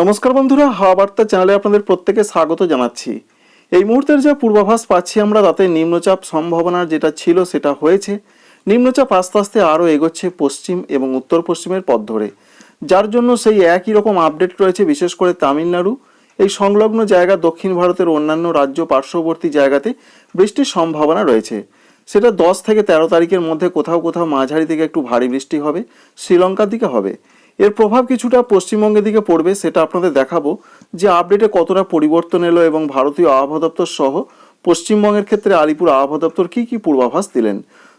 নমস্কার বন্ধুরা হাওয়া বার্তা চ্যানেলে আপনাদের প্রত্যেকে স্বাগত জানাচ্ছি। এই মুহূর্তের যা পূর্বাভাস পাচ্ছি আমরা, তাতে নিম্নচাপ সম্ভাবনার যেটা ছিল সেটা হয়েছে। নিম্নচাপ আস্তে আস্তে আরও এগোচ্ছে পশ্চিম এবং উত্তর পশ্চিমের পথ ধরে। যার জন্য সেই একই রকম আপডেট রয়েছে, বিশেষ করে তামিলনাড়ু। এই সংলগ্ন জায়গা দক্ষিণ ভারতের অন্যান্য রাজ্য পার্শ্ববর্তী জায়গাতে বৃষ্টির সম্ভাবনা রয়েছে। সেটা দশ থেকে তেরো তারিখের মধ্যে কোথাও কোথাও মাঝারি থেকে একটু ভারী বৃষ্টি হবে, শ্রীলঙ্কার দিকে হবে। এর প্রভাব কিছুটা পশ্চিমবঙ্গের দিকে পড়বে, সেটা আপনাদের দেখাবো। যে আপডেটে কতটা পরিবর্তন এলো এবং ভারতীয় আবহাওয়া দপ্তর সহ পশ্চিমবঙ্গের ক্ষেত্রে আলিপুর আবহাওয়া দপ্তর কী কী পূর্বাভাস দিলেন?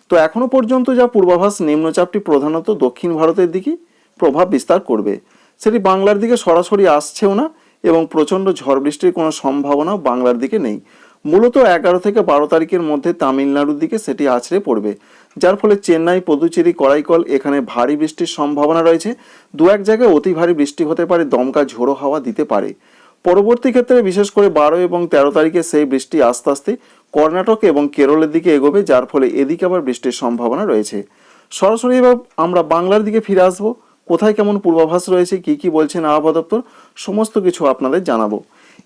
তো এখনও পর্যন্ত যা পূর্বাভাস, নিম্নচাপটি প্রধানত দক্ষিণ ভারতের দিকেই প্রভাব বিস্তার করবে। সেটি বাংলার দিকে সরাসরি আসছেও না এবং প্রচণ্ড ঝড় বৃষ্টির কোনো সম্ভাবনাও বাংলার দিকে নেই। মূলত এগারো থেকে বারো তারিখের মধ্যে তামিলনাড়ুর দিকে সেটি আছড়ে পড়বে। যার ফলে চেন্নাই, পদুচেরি করাইকল এখানে ভারী বৃষ্টির সম্ভাবনা রয়েছে। দু এক জায়গায় অতি ভারী বৃষ্টি হতে পারে, দমকা ঝোড়ো হাওয়া দিতে পারে। পরবর্তী ক্ষেত্রে বিশেষ করে বারো এবং তেরো তারিখে সেই বৃষ্টি আস্তে আস্তে কর্ণাটক এবং কেরলের দিকে এগোবে, যার ফলে এদিকে আবার বৃষ্টির সম্ভাবনা রয়েছে। সরাসরি এবার আমরা বাংলার দিকে ফিরে আসব। কোথায় কেমন পূর্বাভাস রয়েছে, কি কি বলছেন আবহাওয়া দপ্তর, সমস্ত কিছু আপনাদের জানাব।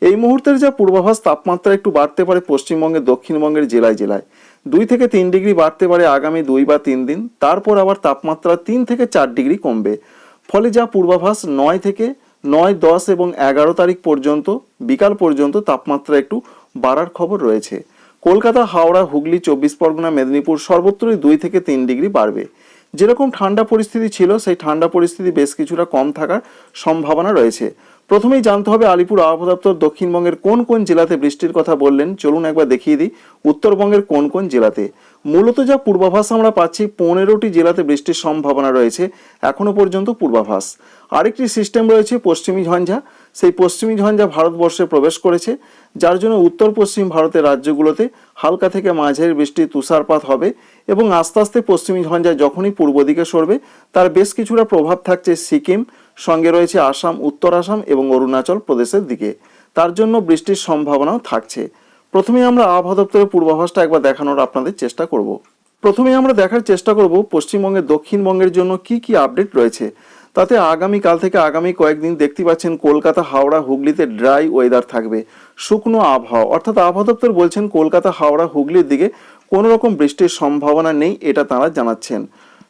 এই মুহূর্তের যা পূর্বাভাস, তাপমাত্রা একটু বাড়তে পারে পশ্চিমবঙ্গের, দক্ষিণবঙ্গের জেলায় জেলায়। দুই থেকে তিন ডিগ্রি বাড়তে পারে আগামী দুই বা তিন দিন, তারপর আবার তাপমাত্রা তিন থেকে চার ডিগ্রি কমবে। ফলে যা পূর্বাভাস, নয় থেকে নয়, দশ এবং এগারো তারিখ পর্যন্ত, বিকাল পর্যন্ত তাপমাত্রা একটু বাড়ার খবর রয়েছে। কলকাতা, হাওড়া, হুগলি, চব্বিশ পরগনা, মেদিনীপুর সর্বত্রই দুই থেকে তিন ডিগ্রি বাড়বে। যেরকম ঠান্ডা পরিস্থিতি ছিল, সেই ঠান্ডা পরিস্থিতি বেশ কিছুটা কম থাকার সম্ভাবনা রয়েছে। প্রথমেই জানতে হবে আলিপুর আবহাওয়া দপ্তর দক্ষিণবঙ্গের কোন কোন জেলাতে বৃষ্টির কথা বললেন। চলুন একবার দেখিয়ে দিই, উত্তরবঙ্গের কোন কোন জেলাতে। মূলত যা পূর্বাভাস আমরা পাচ্ছি, পনেরোটি জেলাতে বৃষ্টির সম্ভাবনা রয়েছে, এখনও পর্যন্ত পূর্বাভাস। আরেকটি সিস্টেম রয়েছে পশ্চিমী ঝঞ্ঝা, সেই পশ্চিমী ঝঞ্ঝা ভারতবর্ষে প্রবেশ করেছে, যার জন্য উত্তর পশ্চিম ভারতের রাজ্যগুলোতে হালকা থেকে মাঝের বৃষ্টি তুষারপাত হবে এবং আস্তে আস্তে পশ্চিমী ঝঞ্ঝা যখনই পূর্ব দিকে সরবে, তার বেশ কিছুটা প্রভাব থাকছে সিকিম সঙ্গে রয়েছে আসাম, উত্তর আসাম এবং অরুণাচল প্রদেশের দিকে। তার জন্য বৃষ্টির সম্ভাবনাও থাকছে। প্রথমে আমরা আবহাওয়া দপ্তরের পূর্বাভাসটা একবার দেখানোর আপনাদের চেষ্টা করব। প্রথমে আমরা দেখার চেষ্টা করব পশ্চিমবঙ্গের দক্ষিণবঙ্গের জন্য কি কি আপডেট রয়েছে। তাতে আগামী কাল থেকে আগামী কয়েকদিন দেখতে পাচ্ছেন কলকাতা, হাওড়া, হুগলিতে ড্রাই ওয়েদার থাকবে। শুকনো আবহাওয়া, অর্থাৎ আবহাওয়া দপ্তর বলছেন কলকাতা, হাওড়া, হুগলির দিকে কোনো রকম বৃষ্টির সম্ভাবনা নেই, এটা তারা জানাচ্ছেন।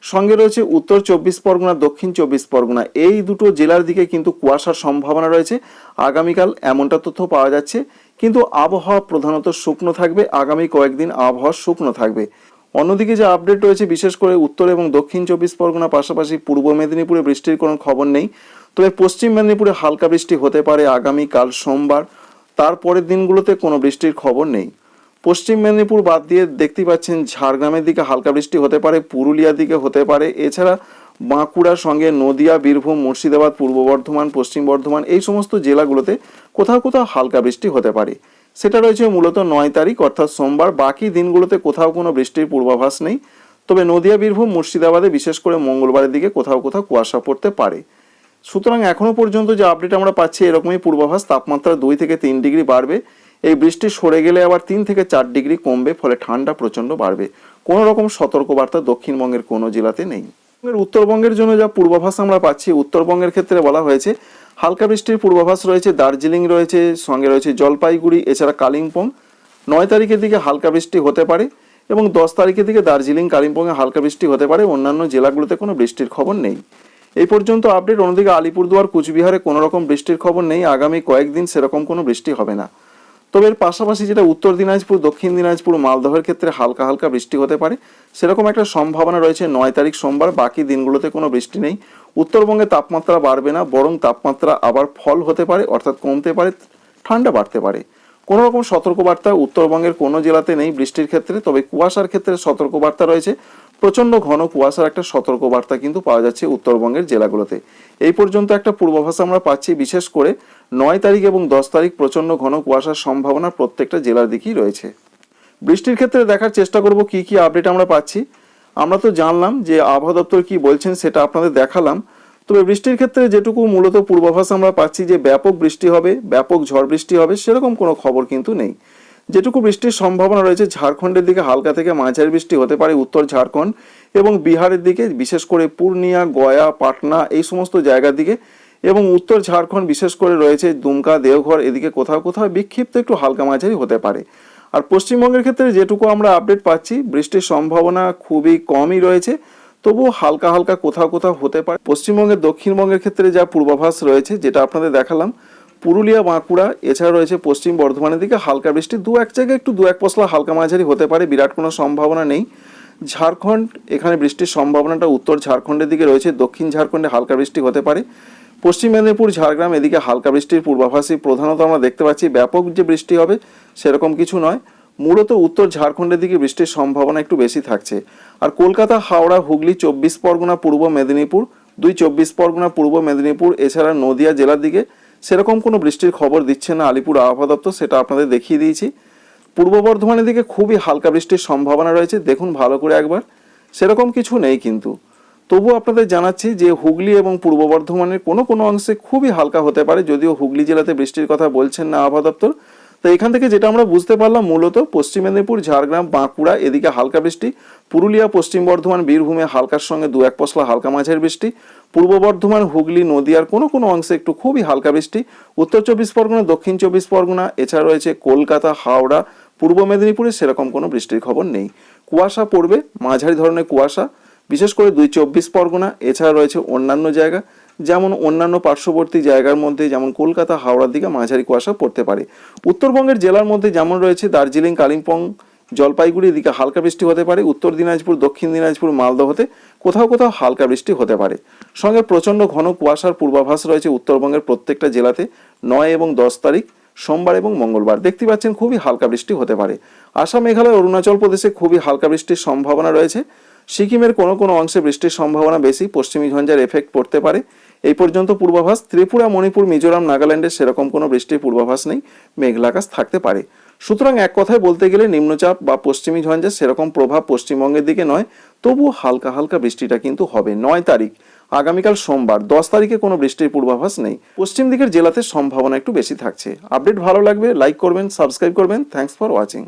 সঙ্গে রয়েছে উত্তর চব্বিশ পরগনা, দক্ষিণ চব্বিশ পরগনা। এই দুটো জেলার দিকে কিন্তু কুয়াশার সম্ভাবনা রয়েছে। আগামীকাল এমনটা তথ্য পাওয়া যাচ্ছে। কিন্তু আবহাওয়া প্রধানত শুকনো থাকবে। আগামী কয়েকদিন আবহাওয়া শুকনো থাকবে। অন্যদিকে যে আপডেট রয়েছে, বিশেষ করে উত্তর এবং দক্ষিণ চব্বিশ পরগনা, পাশাপাশি পূর্ব মেদিনীপুরে বৃষ্টির কোনো খবর নেই। তবে পশ্চিম মেদিনীপুরে হালকা বৃষ্টি হতে পারে আগামীকাল সোমবার। তারপরের দিনগুলোতে কোনো বৃষ্টির খবর নেই। পশ্চিম মেদিনীপুর বাদ দিয়ে দেখতে পাচ্ছেন ঝাড়গ্রামের দিকে হালকা বৃষ্টি হতে পারে, পুরুলিয়ার দিকে হতে পারে। এছাড়া বাঁকুড়ার সঙ্গে নদিয়া, বীরভূম, মুর্শিদাবাদ, পূর্ব বর্ধমান, পশ্চিম বর্ধমান এই সমস্ত জেলাগুলোতে কোথাও কোথাও হালকা বৃষ্টি হতে পারে। সেটা রয়েছে মূলত নয় তারিখ, অর্থাৎ সোমবার। বাকি দিনগুলোতে কোথাও কোনো বৃষ্টির পূর্বাভাস নেই। তবে নদিয়া, বীরভূম, মুর্শিদাবাদে বিশেষ করে মঙ্গলবারের দিকে কোথাও কোথাও কুয়াশা পড়তে পারে। সুতরাং এখনও পর্যন্ত যে আপডেট আমরা পাচ্ছি, এরকমই পূর্বাভাস। তাপমাত্রা দুই থেকে তিন ডিগ্রি বাড়বে। এই বৃষ্টি সরে গেলে আবার তিন থেকে চার ডিগ্রি কমবে, ফলে ঠান্ডা প্রচণ্ড বাড়বে। কোনো রকম সতর্কবার্তা দক্ষিণবঙ্গের কোনো জেলাতে নেই। উত্তরবঙ্গের জন্য যা পূর্বাভাস আমরা পাচ্ছি, উত্তরবঙ্গের ক্ষেত্রে বলা হয়েছে, হালকা বৃষ্টির পূর্বাভাস রয়েছে, দার্জিলিং রয়েছে, সঙ্গে রয়েছে জলপাইগুড়ি, এছাড়া কালিম্পং। নয় তারিখের দিকে হালকা বৃষ্টি হতে পারে এবং দশ তারিখের দিকে দার্জিলিং, কালিম্পংয়ে হালকা বৃষ্টি হতে পারে, অন্যান্য জেলাগুলোতে কোনো বৃষ্টির খবর নেই। এই পর্যন্ত আপডেট, অন্যদিকে আলিপুরদুয়ার, কুচবিহারে কোনো রকম বৃষ্টির খবর নেই। আগামী কয়েকদিন সেরকম কোনো বৃষ্টি হবে না। তবে এর পাশাপাশি যেটা উত্তর দিনাজপুর, দক্ষিণ দিনাজপুর, মালদহের ক্ষেত্রে হালকা হালকা বৃষ্টি হতে পারে। সেরকম একটা সম্ভাবনা রয়েছে নয় তারিখ সোমবার, বাকি দিনগুলোতে কোনো বৃষ্টি নেই। উত্তরবঙ্গে তাপমাত্রা বাড়বে না, বরং তাপমাত্রা আবার ফল হতে পারে, অর্থাৎ কমতে পারে, ঠান্ডা বাড়তে পারে। কোনো রকম সতর্কবার্তা উত্তরবঙ্গের কোনো জেলাতে নেই বৃষ্টির ক্ষেত্রে, তবে কুয়াশার ক্ষেত্রে সতর্কবার্তা রয়েছে। প্রচণ্ড ঘন কুয়াশার একটা সতর্কবার্তা কিন্তু পাওয়া যাচ্ছে উত্তরবঙ্গের জেলাগুলোতে। এই পর্যন্ত একটা পূর্বাভাস আমরা পাচ্ছি, বিশেষ করে নয় তারিখ এবং দশ তারিখ প্রচণ্ড ঘন কুয়াশার সম্ভাবনা প্রত্যেকটা জেলার দিকেই রয়েছে। বৃষ্টির ক্ষেত্রে দেখার চেষ্টা করব কি কি আপডেট আমরা পাচ্ছি। আমরা তো জানলাম যে আবহাওয়া দপ্তর কি বলছেন সেটা আপনাদের দেখালাম। তবে বৃষ্টির ক্ষেত্রে যেটুকু মূলত পূর্বাভাস আমরা পাচ্ছি যে ব্যাপক বৃষ্টি হবে, ব্যাপক ঝড় বৃষ্টি হবে, সেরকম কোনো খবর কিন্তু নেই। যেটুকু বৃষ্টির সম্ভাবনা রয়েছে, ঝাড়খণ্ডের দিকে হালকা থেকে মাঝারি বৃষ্টি হতে পারে উত্তর ঝাড়খণ্ড এবং বিহারের দিকে, বিশেষ করে পূর্ণিয়া, গয়া, পাটনা এই সমস্ত জায়গার দিকে এবং উত্তর ঝাড়খণ্ড বিশেষ করে রয়েছে দুমকা, দেওঘর, এদিকে কোথাও কোথাও বিক্ষিপ্ত একটু হালকা মাঝারি হতে পারে। আর পশ্চিমবঙ্গের ক্ষেত্রে যেটুকু আমরা আপডেট পাচ্ছি, বৃষ্টির সম্ভাবনা খুবই কমই রয়েছে, তবুও হালকা হালকা কোথাও কোথাও হতে পারে। পশ্চিমবঙ্গের দক্ষিণবঙ্গের ক্ষেত্রে যা পূর্বাভাস রয়েছে, যেটা আপনাদের দেখালাম পুরুলিয়া, বাঁকুড়া, এছাড়া রয়েছে পশ্চিম বর্ধমানের দিকে হালকা বৃষ্টি। দু এক জায়গায় একটু দু এক পশলা হালকা মাঝারি হতে পারে, বিরাট কোনো সম্ভাবনা নেই। ঝাড়খণ্ড, এখানে বৃষ্টির সম্ভাবনাটা উত্তর ঝাড়খণ্ডের দিকে রয়েছে, দক্ষিণ ঝাড়খণ্ডে হালকা বৃষ্টি হতে পারে। পশ্চিম মেদিনীপুর, ঝাড়গ্রাম, এদিকে হালকা বৃষ্টির পূর্বাভাসই প্রধানত আমরা দেখতে পাচ্ছি, ব্যাপক যে বৃষ্টি হবে সেরকম কিছু নয়। মূলত উত্তর ঝাড়খণ্ডের দিকে বৃষ্টির সম্ভাবনা একটু বেশি থাকছে। আর কলকাতা, হাওড়া, হুগলি, চব্বিশ পরগনা, পূর্ব মেদিনীপুর, দুই চব্বিশ পরগনা, পূর্ব মেদিনীপুর, এছাড়া নদিয়া জেলার দিকে সেরকম কোনো বৃষ্টির খবর দিচ্ছে না আলিপুর আবহাওয়া দপ্তর, সেটা আপনাদের দেখিয়ে দিয়েছি। পূর্ব বর্ধমানের দিকে খুবই হালকা বৃষ্টির সম্ভাবনা রয়েছে, দেখুন ভালো করে একবার। সেরকম কিছু নেই কিন্তু। তবু আপনাদের জানাচ্ছি যে হুগলি এবং পূর্ব বর্ধমানের কোনো কোনো অংশে খুবই হালকা হতে পারে, যদিও হুগলি জেলাতে বৃষ্টির কথা বলছেন না আবহাওয়া দপ্তর। তো এখান থেকে যেটা আমরা বুঝতে পারলাম মূলত, পশ্চিম মেদিনীপুর, ঝাড়গ্রাম, বাঁকুড়া, এদিকে হালকা বৃষ্টি। পুরুলিয়া, পশ্চিম বর্ধমান, বীরভূমে হালকার সঙ্গে দু এক পশলা হালকা মাঝের বৃষ্টি। পূর্ব বর্ধমান, হুগলি, নদিয়ার কোনো কোনো অংশে একটু খুবই হালকা বৃষ্টি, উত্তর চব্বিশ পরগনা, দক্ষিণ চব্বিশ পরগনা, এছাড়া রয়েছে কলকাতা, হাওড়া, পূর্ব মেদিনীপুরে সেরকম কোনো বৃষ্টির খবর নেই। কুয়াশা পড়বে, মাঝারি ধরনের কুয়াশা, বিশেষ করে দুই চব্বিশ পরগনা, এছাড়া রয়েছে অন্যান্য জায়গা, যেমন অন্যান্য পার্শ্ববর্তী জায়গার মধ্যে, যেমন কলকাতা, হাওড়ার দিকে মাঝারি কুয়াশা পড়তে পারে। উত্তরবঙ্গের জেলার মধ্যে যেমন রয়েছে দার্জিলিং, কালিম্পং জলপাইগুড়ি দিকে হালকা বৃষ্টি হতে পারে, উত্তর দিনাজপুর, দক্ষিণ দিনাজপুর মালদহতে কোথাও কোথাও হালকা বৃষ্টি হতে পারে। সঙ্গে প্রচণ্ড ঘন কুয়াশার পূর্বাভাস রয়েছে উত্তরবঙ্গের প্রত্যেকটা জেলাতে নয় এবং দশ তারিখ, সোমবার এবং মঙ্গলবার। দেখতে পাচ্ছেন খুবই হালকা বৃষ্টি হতে পারে। আসাম, মেঘালয়, অরুণাচল প্রদেশে খুবই হালকা বৃষ্টির সম্ভাবনা রয়েছে। সিকিমের কোনো কোনো অংশে বৃষ্টির সম্ভাবনা বেশি, পশ্চিমী ঝঞ্ঝার এফেক্ট পড়তে পারে। এই পর্যন্ত পূর্বাভাস, ত্রিপুরা, মণিপুর, মিজোরাম, নাগাল্যান্ডে সেরকম কোনো বৃষ্টির পূর্বাভাস নেই। মেঘলা আকাশ থাকতে পারে। সুতরাং এক কথায় বলতে গেলে নিম্নচাপ বা পশ্চিমী ঝঞ্ঝা সেরকম প্রভাব পশ্চিমবঙ্গের দিকে নয় তবুও হালকা হালকা বৃষ্টিটা কিন্তু হবে। নয় তারিখ, আগামীকাল সোমবার, দশ তারিখে কোনো বৃষ্টির পূর্বাভাস নেই। পশ্চিম দিকের জেলাতে সম্ভাবনা একটু বেশি থাকছে। আপডেট ভালো লাগবে লাইক করবেন, সাবস্ক্রাইব করবেন। Thanks for watching